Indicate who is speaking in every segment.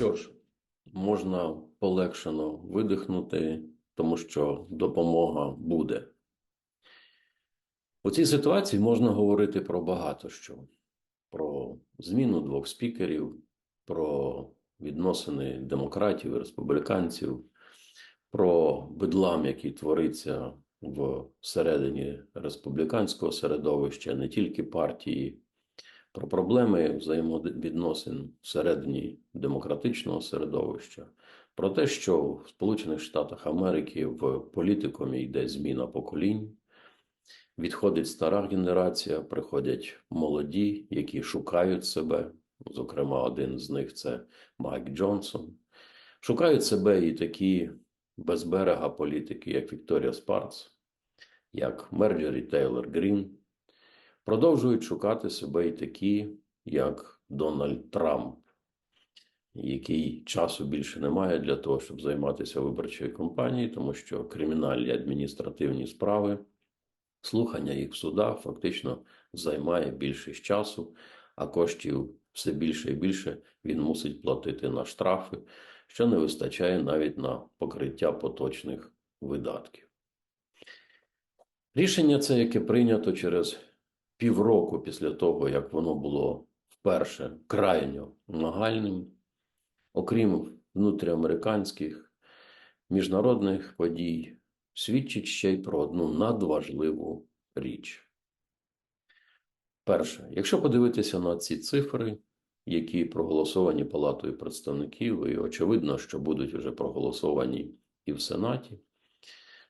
Speaker 1: Що ж, можна полегшено видихнути, тому що допомога буде. У цій ситуації можна говорити про багато що: про зміну двох спікерів, про відносини демократів і республіканців, про бедлам, який твориться всередині республіканського середовища, не тільки партії, про проблеми взаємовідносин всередині демократичного середовища, про те, що в Сполучених Штатах Америки в політикумі йде зміна поколінь. Відходить стара генерація, приходять молоді, які шукають себе. Зокрема, один з них це Майк Джонсон. Шукають себе і такі без берега політики, як Вікторія Спарц, як Мерджері Тейлор Грін. Продовжують шукати себе і такі, як Дональд Трамп, який часу більше немає для того, щоб займатися виборчою кампанією, тому що кримінальні адміністративні справи, слухання їх в судах фактично займає більшість часу, а коштів все більше і більше він мусить платити на штрафи, що не вистачає навіть на покриття поточних видатків. Рішення це, яке прийнято через півроку після того, як воно було вперше крайньо нагальним, окрім внутріамериканських міжнародних подій, свідчить ще й про одну надважливу річ. Перше, якщо подивитися на ці цифри, які проголосовані Палатою представників, і очевидно, що будуть вже проголосовані і в Сенаті,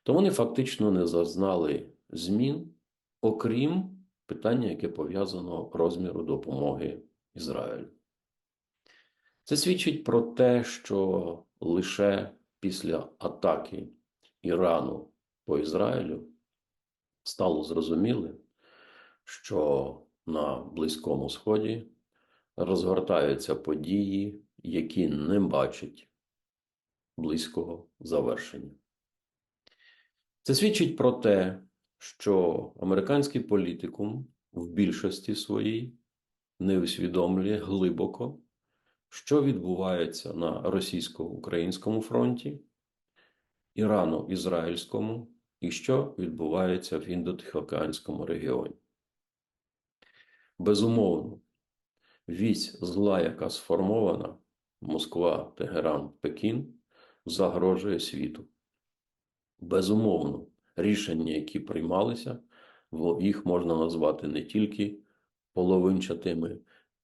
Speaker 1: то вони фактично не зазнали змін, окрім питання, яке пов'язано розміру допомоги Ізраїлю. Це свідчить про те, що лише після атаки Ірану по Ізраїлю стало зрозумілим, що на Близькому Сході розгортаються події, які не бачать близького завершення. Це свідчить про те, що американський політикум в більшості своїй не усвідомлює глибоко, що відбувається на російсько-українському фронті, Ірано-Ізраїльському і що відбувається в Індотихоокеанському регіоні. Безумовно, вісь зла, яка сформована Москва, Тегеран, Пекін, загрожує світу. Безумовно, рішення, які приймалися, їх можна назвати не тільки половинчатими,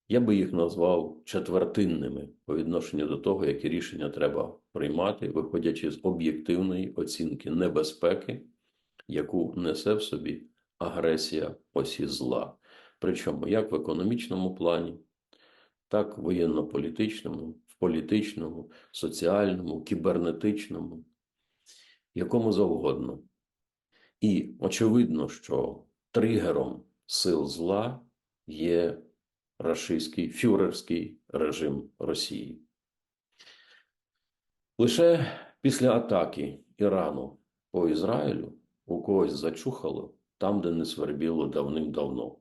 Speaker 1: я би їх назвав четвертинними по відношенню до того, які рішення треба приймати, виходячи з об'єктивної оцінки небезпеки, яку несе в собі агресія осі зла. Причому як в економічному плані, так в воєнно-політичному, в політичному, соціальному, кібернетичному, якому завгодно. І очевидно, що тригером сил зла є рашистський фюрерський режим Росії. Лише після атаки Ірану по Ізраїлю у когось зачухало там, де не свербіло давним-давно.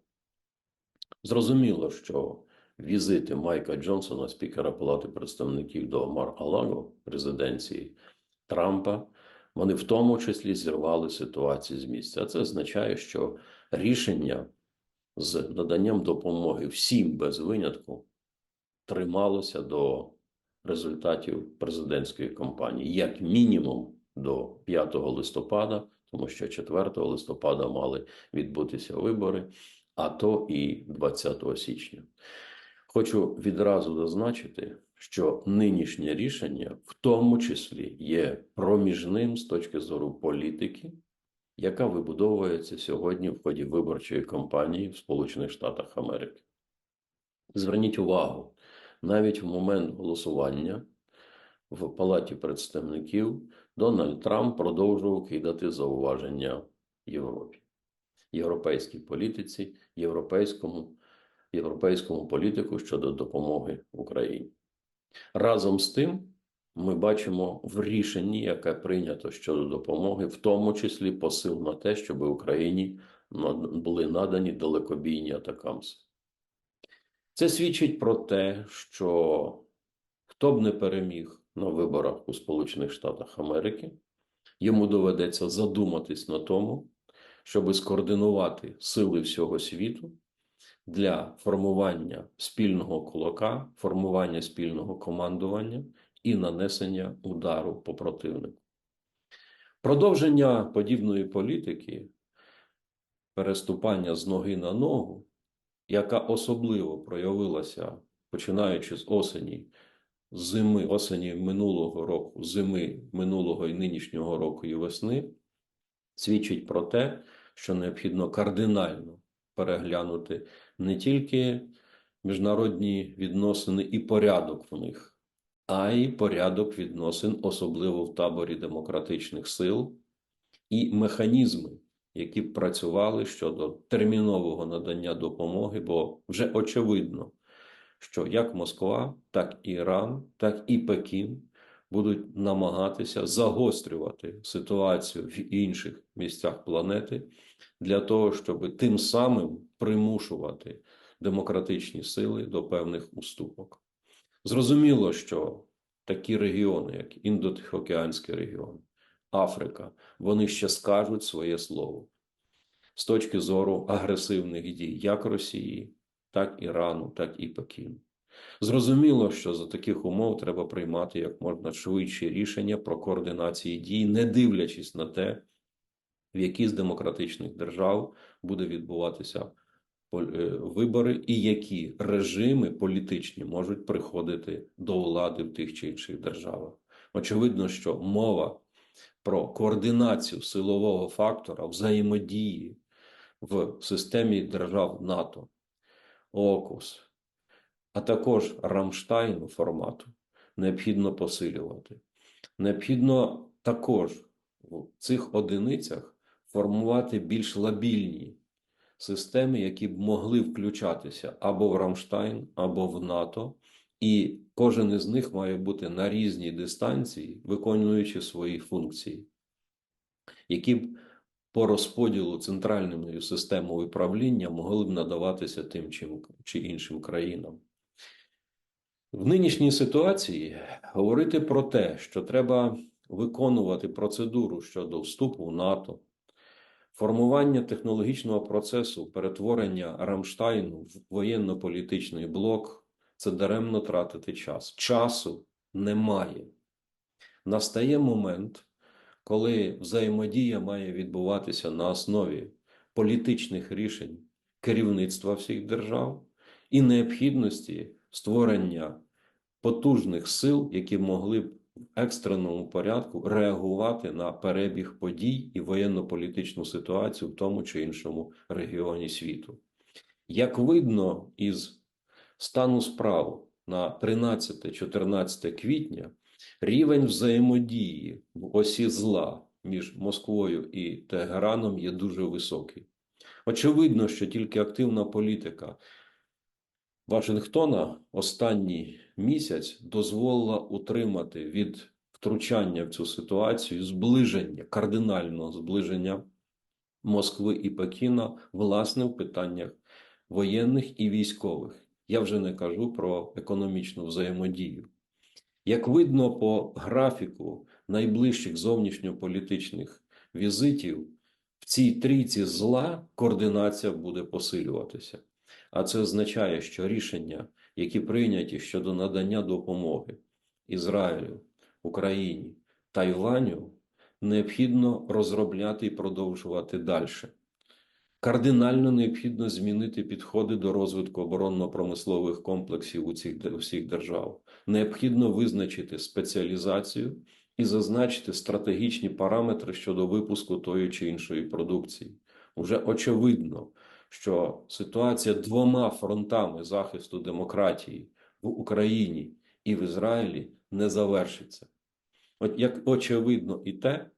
Speaker 1: Зрозуміло, що візити Майка Джонсона, спікера Палати представників до Мар Алаго резиденції Трампа вони в тому числі зірвали ситуацію з місця. Це означає, що рішення з наданням допомоги всім без винятку трималося до результатів президентської кампанії, як мінімум до 5 листопада, тому що 4 листопада мали відбутися вибори, а то і 20 січня. Хочу відразу зазначити, що нинішнє рішення в тому числі є проміжним з точки зору політики, яка вибудовується сьогодні в ході виборчої кампанії в Сполучених Штатах Америки. Зверніть увагу, навіть в момент голосування в Палаті представників Дональд Трамп продовжував кидати зауваження Європі, європейській політиці, європейському, європейському політику щодо допомоги Україні. Разом з тим, ми бачимо в рішенні, яке прийнято щодо допомоги, в тому числі посил на те, щоб Україні були надані далекобійні атакамси. Це свідчить про те, що хто б не переміг на виборах у Сполучених Штатах Америки, йому доведеться задуматись на тому, щоб скоординувати сили всього світу для формування спільного кулака, формування спільного командування і нанесення удару по противнику. Продовження подібної політики, переступання з ноги на ногу, яка особливо проявилася починаючи з осені, зими, осені минулого року, зими минулого і нинішнього року і весни, свідчить про те, що необхідно кардинально переглянути не тільки міжнародні відносини і порядок в них, а й порядок відносин, особливо в таборі демократичних сил, і механізми, які б працювали щодо термінового надання допомоги, бо вже очевидно, що як Москва, так і Іран, так і Пекін будуть намагатися загострювати ситуацію в інших місцях планети для того, щоб тим самим примушувати демократичні сили до певних уступок. Зрозуміло, що такі регіони, як Індотихоокеанський регіон, Африка, вони ще скажуть своє слово з точки зору агресивних дій як Росії, так Ірану, так і Пекіну. Зрозуміло, що за таких умов треба приймати як можна швидші рішення про координації дій, не дивлячись на те, в які з демократичних держав буде відбуватися е, вибори, і які режими політичні можуть приходити до влади в тих чи інших державах. Очевидно, що мова про координацію силового фактора взаємодії в системі держав НАТО, ОКУС, а також Рамштайну формату необхідно посилювати. Необхідно також в цих одиницях формувати більш лабільні системи, які б могли включатися або в Рамштайн, або в НАТО, і кожен із них має бути на різній дистанції, виконуючи свої функції, які б по розподілу центральною системою управління могли б надаватися тим чи іншим країнам. В нинішній ситуації говорити про те, що треба виконувати процедуру щодо вступу в НАТО, формування технологічного процесу перетворення Рамштайну в воєнно-політичний блок це даремно тратити час. Часу немає. Настає момент, коли взаємодія має відбуватися на основі політичних рішень керівництва всіх держав і необхідності створення потужних сил, які могли б екстреному порядку реагувати на перебіг подій і воєнно-політичну ситуацію в тому чи іншому регіоні світу. Як видно із стану справ на 13-14 квітня, рівень взаємодії в осі зла між Москвою і Тегераном є дуже високий. Очевидно, що тільки активна політика Вашингтона останній місяць дозволила утримати від втручання в цю ситуацію зближення, кардинального зближення Москви і Пекіна, власне, в питаннях воєнних і військових. Я вже не кажу про економічну взаємодію. Як видно по графіку найближчих зовнішньополітичних візитів, в цій трійці зла координація буде посилюватися. А це означає, що рішення, які прийняті щодо надання допомоги Ізраїлю, Україні, Тайваню, необхідно розробляти і продовжувати далі. Кардинально необхідно змінити підходи до розвитку оборонно-промислових комплексів у цих у держав. Необхідно визначити спеціалізацію і зазначити стратегічні параметри щодо випуску тої чи іншої продукції. Уже очевидно, що ситуація двома фронтами захисту демократії в Україні і в Ізраїлі не завершиться. От як очевидно і те,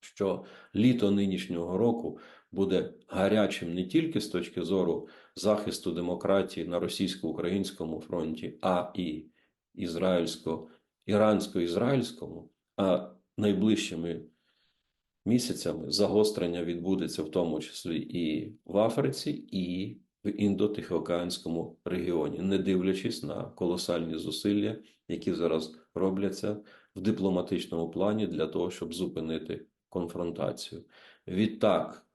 Speaker 1: що літо нинішнього року буде гарячим не тільки з точки зору захисту демократії на російсько-українському фронті, а і ізраїльсько-ірансько-ізраїльському, а найближчими місяцями загострення відбудеться в тому числі і в Африці, і в індотихоокеанському регіоні, не дивлячись на колосальні зусилля, які зараз робляться в дипломатичному плані для того, щоб зупинити конфронтацію. Відтак,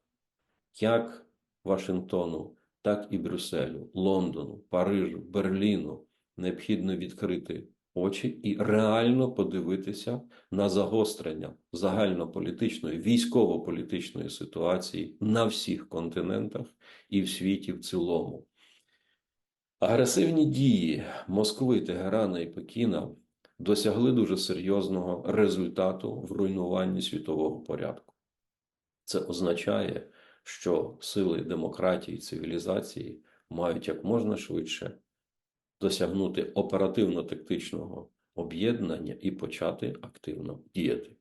Speaker 1: як Вашингтону, так і Брюсселю, Лондону, Парижу, Берліну необхідно відкрити очі і реально подивитися на загострення загальнополітичної військово-політичної ситуації на всіх континентах і в світі в цілому. Агресивні дії Москви, Тегерана і Пекіна досягли дуже серйозного результату в руйнуванні світового порядку. Це означає, що сили демократії, цивілізації мають як можна швидше досягнути оперативно-тактичного об'єднання і почати активно діяти.